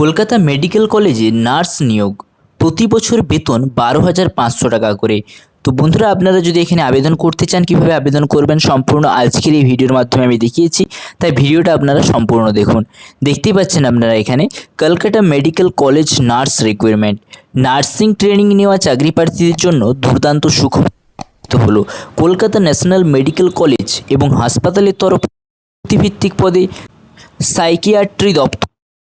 Kolkata medical কলেজে nurse নিয়োগ। প্রতি বছর বেতন বারো হাজার পাঁচশো টাকা করে। তো বন্ধুরা, আপনারা যদি এখানে আবেদন করতে চান, কীভাবে আবেদন করবেন সম্পূর্ণ আজকের এই ভিডিওর মাধ্যমে আমি দেখিয়েছি। তাই ভিডিওটা আপনারা সম্পূর্ণ দেখুন। দেখতেই পাচ্ছেন আপনারা এখানে Kolkata medical college nurse recruitment. Nursing training নেওয়া চাকরি প্রার্থীদের জন্য দুর্দান্ত সুখ হলো। কলকাতা ন্যাশনাল মেডিকেল কলেজ এবং হাসপাতালের তরফ ভিত্তিক পদে সাইকিয়াট্রি দপ্তর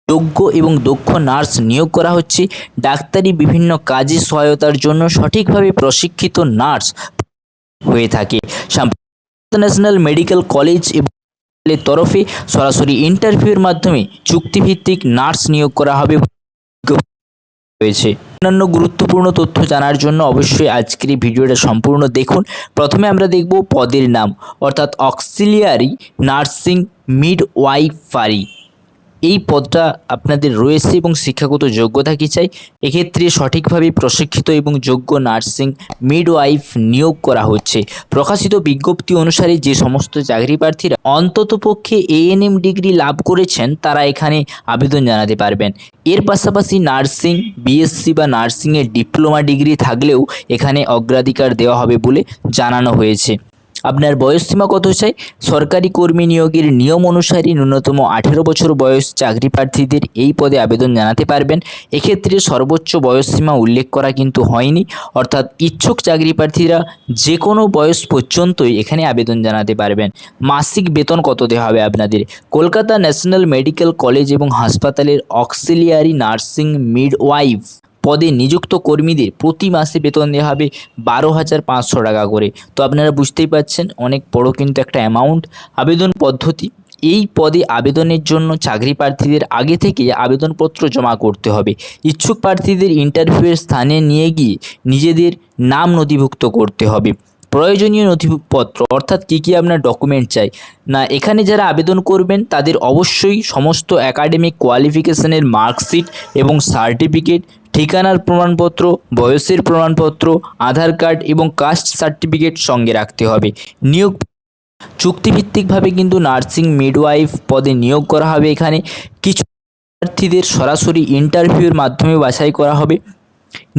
যোগ্য এবং দক্ষ নার্স নিয়োগ করা হচ্ছে। ডাক্তারি বিভিন্ন কাজে সহায়তার জন্য সঠিকভাবে প্রশিক্ষিত নার্স হয়ে থাকে। ন্যাশনাল মেডিকেল কলেজ এবং তরফে সরাসরি ইন্টারভিউয়ের মাধ্যমে চুক্তিভিত্তিক নার্স নিয়োগ করা হবে হয়েছে অন্যান্য গুরুত্বপূর্ণ তথ্য জানার জন্য অবশ্যই আজকের এই ভিডিওটা সম্পূর্ণ দেখুন। প্রথমে আমরা দেখব পদের নাম, অর্থাৎ অক্সিলিয়ারি নার্সিং মিড ওয়াইফারি। এই পদটা আপনাদের রয়েছে এবং শিক্ষাগত যোগ্যতা কি চাই? এক্ষেত্রে সঠিকভাবে প্রশিক্ষিত এবং যোগ্য নার্সিং মিডওয়াইফ নিয়োগ করা হচ্ছে। প্রকাশিত বিজ্ঞপ্তি অনুসারে যে সমস্ত চাকরি প্রার্থীরা অন্ততপক্ষে এএনএম ডিগ্রি লাভ করেছেন, তারা এখানে আবেদন জানাতে পারবেন। এর পাশাপাশি নার্সিং, বিএসসি বা নার্সিংয়ের ডিপ্লোমা ডিগ্রি থাকলেও এখানে অগ্রাধিকার দেওয়া হবে বলে জানানো হয়েছে। আপনার বয়সসীমা কত চাই? সরকারি কর্মী নিয়োগের নিয়ম অনুসারে ন্যূনতম আঠেরো বছর বয়স চাকরি প্রার্থীদের এই পদে আবেদন জানাতে পারবেন। এক্ষেত্রে সর্বোচ্চ বয়সসীমা উল্লেখ করা কিন্তু হয়নি। অর্থাৎ ইচ্ছুক চাকরি প্রার্থীরা যে কোনো বয়স পর্যন্তই এখানে আবেদন জানাতে পারবেন। মাসিক বেতন কত দেওয়া হবে আপনাদের? কলকাতা ন্যাশনাল মেডিকেল কলেজ এবং হাসপাতালের অক্সিলিয়ারি নার্সিং মিডওয়াইফ। পদে নিযুক্ত কর্মীদের প্রতি মাসে বেতন দেওয়া হবে বারো হাজার পাঁচশো টাকা করে। তো আপনারা বুঝতেই পারছেন, অনেক বড় কিন্তু একটা অ্যামাউন্ট আবেদন পদ্ধতি, এই পদে আবেদনের জন্য চাকরি প্রার্থীদের আগে থেকে আবেদনপত্র জমা করতে হবে। ইচ্ছুক প্রার্থীদের ইন্টারভিউয়ের স্থানে নিয়ে গিয়ে নিজেদের নাম নথিভুক্ত করতে হবে। প্রয়োজনীয় নথিপত্র, অর্থাৎ কী কী আপনার ডকুমেন্ট চাই। না, এখানে যারা আবেদন করবেন, তাদের অবশ্যই সমস্ত একাডেমিক কোয়ালিফিকেশনের মার্কশিট এবং সার্টিফিকেট ঠিকানার প্রমাণপত্র, বয়সের প্রমাণপত্র, আধার কার্ড এবং কাস্ট সার্টিফিকেট সঙ্গে রাখতে হবে। নিয়োগ চুক্তিভিত্তিকভাবে কিন্তু নার্সিং মিডওয়াইফ পদে নিয়োগ করা হবে এখানে। কিছু প্রার্থীদের সরাসরি ইন্টারভিউয়ের মাধ্যমে বাছাই করা হবে।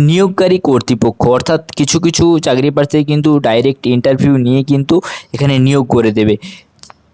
নিয়োগকারী কর্তৃপক্ষ, অর্থাৎ কিছু কিছু চাকরি প্রার্থী কিন্তু ডাইরেক্ট ইন্টারভিউ নিয়ে কিন্তু এখানে নিয়োগ করে দেবে।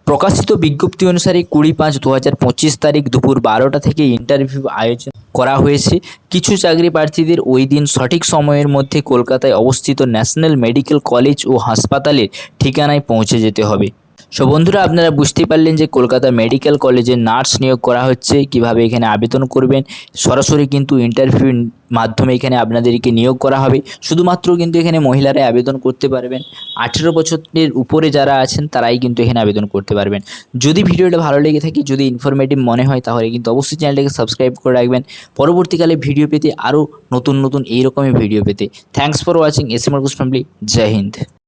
প্রকাশিত বিজ্ঞপ্তি অনুসারে কুড়ি পাঁচ দু হাজার পঁচিশ তারিখ দুপুর বারোটা থেকে ইন্টারভিউ আয়োজন করা হয়েছে। কিছু চাকরি প্রার্থীদের ওই দিন সঠিক সময়ের মধ্যে কলকাতায় অবস্থিত ন্যাশনাল মেডিকেল কলেজ ও হাসপাতালের ঠিকানায় পৌঁছে যেতে হবে। সো বন্ধুরা, আপনারা বুঝতে পারলেন যে কলকাতা মেডিকেল কলেজে নার্স নিয়োগ করা হচ্ছে, কীভাবে এখানে আবেদন করবেন। সরাসরি কিন্তু ইন্টারভিউ মাধ্যমে এখানে আপনাদেরকে নিয়োগ করা হবে। শুধুমাত্র কিন্তু এখানে মহিলারাই আবেদন করতে পারবেন। আঠেরো বছরের উপরে যারা আছেন, তারাই কিন্তু এখানে আবেদন করতে পারবেন। যদি ভিডিওটা ভালো লেগে থাকে, যদি ইনফরমেটিভ মনে হয়, তাহলে কিন্তু অবশ্যই চ্যানেলটাকে সাবস্ক্রাইব করে রাখবেন। পরবর্তীকালে ভিডিও পেতে আরও নতুন নতুন এইরকমই ভিডিও পেতে। Thanks for watching S M family Joy Hind